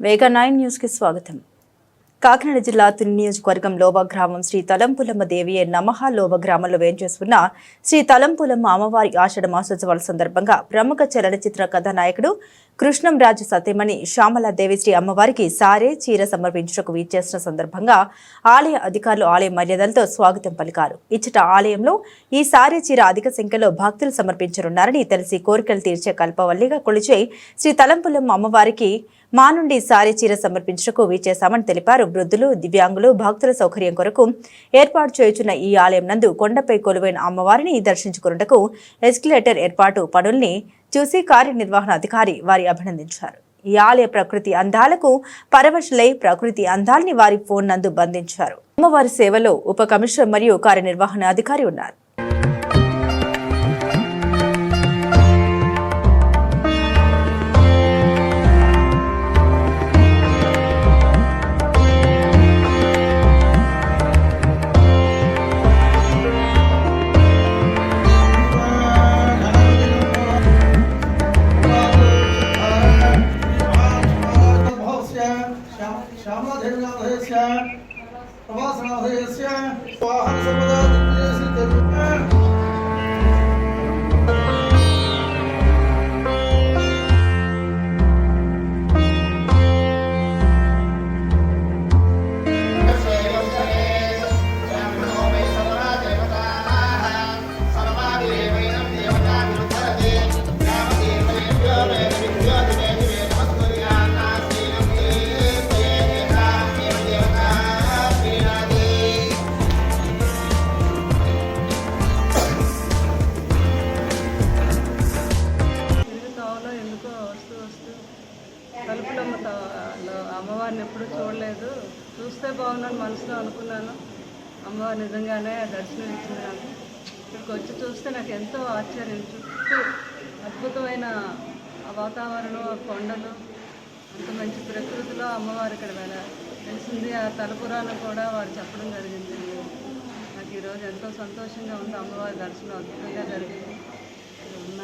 వేగా nine న్యూస్కి స్వాగతం. కాకినాడ జిల్లా తుని నియోజకవర్గం లోబ గ్రామం శ్రీ తలంపులమ్మ దేవి నమహ లోబ గ్రామంలో వేంచేసుకున్న శ్రీ తలంపులమ్మ అమ్మవారి ఆషాఢ మాసోత్సవాల సందర్భంగా ప్రముఖ చలనచిత్ర కథానాయకుడు కృష్ణం రాజు సతీమణి శ్యామలాదేవి శ్రీ అమ్మవారికి సారే చీర సమర్పించుటకు వీచేసిన సందర్భంగా ఆలయ అధికారులు ఆలయ మర్యాదలతో స్వాగతం పలికారు. ఇచ్చట ఆలయంలో ఈ సారే చీర అధిక సంఖ్యలో భక్తులు సమర్పించనున్నారని తెలిసి కోరికలు తీర్చే కల్పవల్లిగా కొలిచే శ్రీ తలంపులమ్మ అమ్మవారికి మా నుండి సారీ చీర సమర్పించుటకు వీచేశామని తెలిపారు. వృద్ధులు దివ్యాంగులు భక్తుల సౌకర్యం కొరకు ఏర్పాటు చేయుచున్న ఈ ఆలయం నందు కొండపై కొలువైన అమ్మవారిని దర్శించుకున్నటకు ఎస్కిలేటర్ ఏర్పాటు పనుల్ని చూసి కార్యనిర్వహణ అధికారి వారి అభినందించారు. ఈ ఆలయ ప్రకృతి అందాలకు పరవశులై ప్రకృతి అందాల్ని వారి ఫోన్ నందు బంధించారు. అమ్మవారి సేవలో ఉప కమిషనర్ మరియు కార్యనిర్వహణ అధికారి ఉన్నారు. श्यामलाधेनुनामधेयस्य प्रवासनामधेयस्य वाहन అమ్మవారిని ఎప్పుడూ చూడలేదు. చూస్తే బాగుందని మనసులో అనుకున్నాను. అమ్మవారు నిజంగానే దర్శనం ఇచ్చింది నాకు ఇక్కడికి వచ్చి చూస్తే నాకు ఎంతో ఆశ్చర్యం. చుట్టూ అద్భుతమైన వాతావరణం ఆ కొండలు అంత మంచి ప్రకృతిలో అమ్మవారు ఇక్కడ వెళ్ళ తెలిసింది ఆ తలపురాణం కూడా వారు చెప్పడం జరిగింది. నాకు ఈరోజు ఎంతో సంతోషంగా ఉంది. అమ్మవారి దర్శనం అద్భుతంగా జరిగింది. ఇక్కడ ఉన్న